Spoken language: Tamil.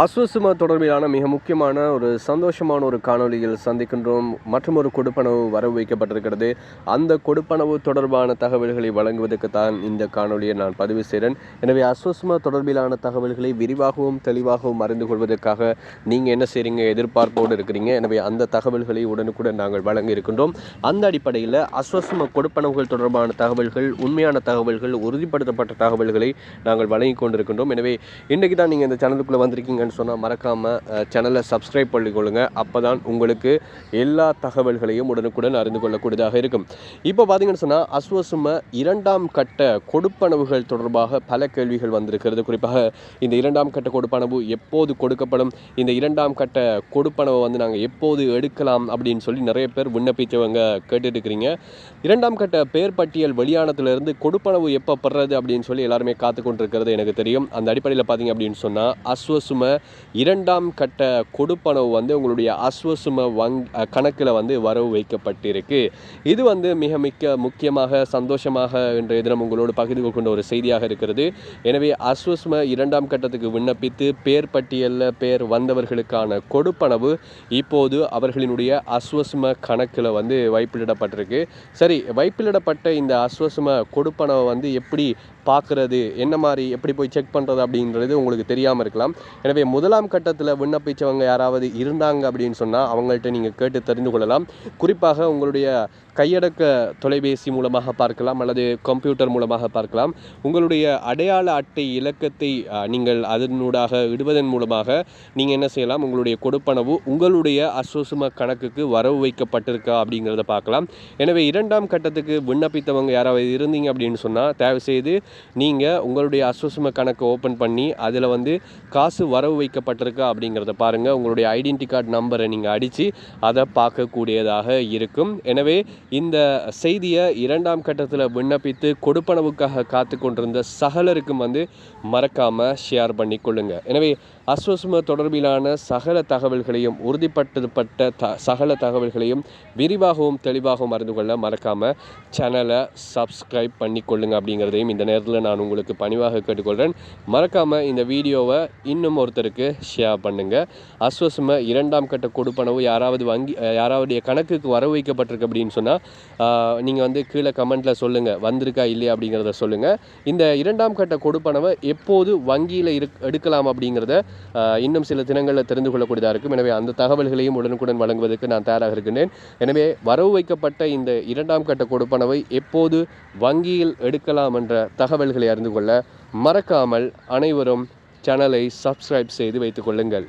அஸ்வசும தொடர்பிலான மிக முக்கியமான ஒரு சந்தோஷமான ஒரு காணொலியில் சந்திக்கின்றோம். மற்றும் ஒரு கொடுப்பனவு வரவு வைக்கப்பட்டிருக்கிறது. அந்த கொடுப்பனவு தொடர்பான தகவல்களை வழங்குவதற்கு தான் இந்த காணொளியை நான் பதிவு செய்கிறேன். எனவே அஸ்வசும தொடர்பிலான தகவல்களை விரிவாகவும் தெளிவாகவும் அறிந்து கொள்வதற்காக நீங்கள் என்ன செய்கிறீங்க எதிர்பார்ப்போடு இருக்கிறீங்க. எனவே அந்த தகவல்களை உடனுக்குடன் நாங்கள் வழங்க இருக்கின்றோம். அந்த அடிப்படையில் அஸ்வசும கொடுப்பனவுகள் தொடர்பான தகவல்கள் உண்மையான தகவல்கள் உறுதிப்படுத்தப்பட்ட தகவல்களை நாங்கள் வழங்கி கொண்டிருக்கின்றோம். எனவே இன்றைக்கு தான் நீங்கள் இந்த சேனலுக்குள்ளே வந்திருக்கீங்கன்னு சொன்னால் மறக்காமல் சேனலை சப்ஸ்கிரைப் பண்ணிக்கொள்ளுங்க. அப்போ தான் உங்களுக்கு எல்லா தகவல்களையும் உடனுக்குடன் அறிந்து கொள்ளக்கூடியதாக இருக்கும். இப்போ பார்த்தீங்கன்னு சொன்னால் அஸ்வசும இரண்டாம் கட்ட கொடுப்பனவுகள் தொடர்பாக பல கேள்விகள் வந்திருக்கிறது. குறிப்பாக இந்த இரண்டாம் கட்ட கொடுப்பனவு எப்போது கொடுக்கப்படும்? இந்த இரண்டாம் கட்ட கொடுப்பனவை வந்து நாங்கள் எப்போது எடுக்கலாம் அப்படின்னு சொல்லி நிறைய பேர் விண்ணப்பித்தவங்க கேட்டுட்டுருக்கிறீங்க. இரண்டாம் கட்ட பேர் பட்டியல் வெளியானதுலேருந்து கொடுப்பனவு எப்போ பெறது அப்படின்னு சொல்லி எல்லாருமே காத்து கொண்டிருக்கிறது எனக்கு தெரியும். அந்த அடிப்படையில் பார்த்தீங்க அப்படின்னு சொன்னால் அஸ்வசும இரண்டாம் கட்ட கொடுப்பனவு வந்து உங்களுடைய அஸ்வசும வங் கணக்கில் வந்து வரவு வைக்கப்பட்டிருக்கு. இது வந்து மிக மிக்க முக்கியமாக சந்தோஷமாக இன்றைய தினம் உங்களோடு பகிர்ந்து கொண்ட ஒரு செய்தியாக இருக்கிறது. எனவே அஸ்வசும இரண்டாம் கட்டத்துக்கு விண்ணப்பித்து பேர் பட்டியலில் பேர் வந்தவர்களுக்கான கொடுப்பனவு இப்போது அவர்களினுடைய அஸ்வசும கணக்கில் வந்து வைப்பிலிடப்பட்டிருக்கு. சரி வைப்பிலிடப்பட்ட இந்த அஸ்வசும கொடுப்பனவை வந்து எப்படி பார்க்குறது என்ன மாதிரி எப்படி போய் செக் பண்ணுறது அப்படின்றது உங்களுக்கு தெரியாமல் இருக்கலாம். எனவே முதலாம் கட்டத்தில் விண்ணப்பித்தவங்க யாராவது இருந்தாங்க அப்படின்னு சொன்னால் அவங்கள்ட்ட நீங்கள் கேட்டு தெரிந்து கொள்ளலாம். குறிப்பாக உங்களுடைய கையடக்க தொலைபேசி மூலமாக பார்க்கலாம் அல்லது கம்ப்யூட்டர் மூலமாக பார்க்கலாம். உங்களுடைய அடையாள அட்டை இலக்கத்தை நீங்கள் அதனூடாக இடுவதன் மூலமாக நீங்கள் என்ன செய்யலாம்? உங்களுடைய கொடுப்பனவு உங்களுடைய அசோசும கணக்குக்கு வரவு வைக்கப்பட்டிருக்கா அப்படிங்கிறத பார்க்கலாம். எனவே இரண்டாம் கட்டத்துக்கு விண்ணப்பித்தவங்க யாராவது இருந்தீங்க அப்படின்னு சொன்னால் தயவு செய்து நீங்கள் உங்களுடைய அசோசும கணக்கை ஓப்பன் பண்ணி அதில் வந்து காசு வரவு வைக்கப்பட்டிருக்கா அப்படிங்கிறத பாருங்கள் உங்களுடைய ஐடென்டி கார்டு நம்பரை நீங்கள் அடித்து அதை பார்க்கக்கூடியதாக இருக்கும். எனவே இந்த செய்தியை இரண்டாம் கட்டத்தில் விண்ணப்பித்து கொடுப்பனவுக்காக காத்து கொண்டிருந்த சகலருக்கும் வந்து மறக்காமல் ஷேர் பண்ணி கொள்ளுங்கள் எனவே அஸ்வசும தொடர்பிலான சகல தகவல்களையும் உறுதிப்படுத்தப்பட்ட த சகல தகவல்களையும் விரிவாகவும் தெளிவாகவும் அறிந்து கொள்ள மறக்காமல் சேனலை சப்ஸ்கிரைப் பண்ணி கொள்ளுங்க அப்படிங்கிறதையும் இந்த நேரத்தில் நான் உங்களுக்கு பணிவாக கேட்டுக்கொள்கிறேன் மறக்காமல் இந்த வீடியோவை இன்னும் ஒருத்தருக்கு ஷேர் பண்ணுங்கள் அஸ்வசும இரண்டாம் கட்ட கொடுப்பனவு யாராவது வங்கி யாராவது கணக்குக்கு வர வைக்கப்பட்டிருக்கு அப்படின்னு சொன்னால் நீங்கள் வந்து கீழே கமெண்ட்டில் சொல்லுங்கள் வந்திருக்கா இல்லையா அப்படிங்கிறத சொல்லுங்கள் இந்த இரண்டாம் கட்ட கொடுப்பனவை எப்போது வங்கியில் இரு எடுக்கலாம் அப்படிங்கிறத இன்னும் சில தினங்களில் தெரிந்து கொள்ளக்கூடியதாக இருக்கும். எனவே அந்த தகவல்களையும் உடனுக்குடன் வழங்குவதற்கு நான் தயாராக இருக்கின்றேன். எனவே வரவு வைக்கப்பட்ட இந்த இரண்டாம் கட்ட கொடுப்பனவை எப்போது வங்கியில் எடுக்கலாம் என்ற தகவல்களை அறிந்து கொள்ள மறக்காமல் அனைவரும் சேனலை சப்ஸ்கிரைப் செய்து வைத்துக் கொள்ளுங்கள்.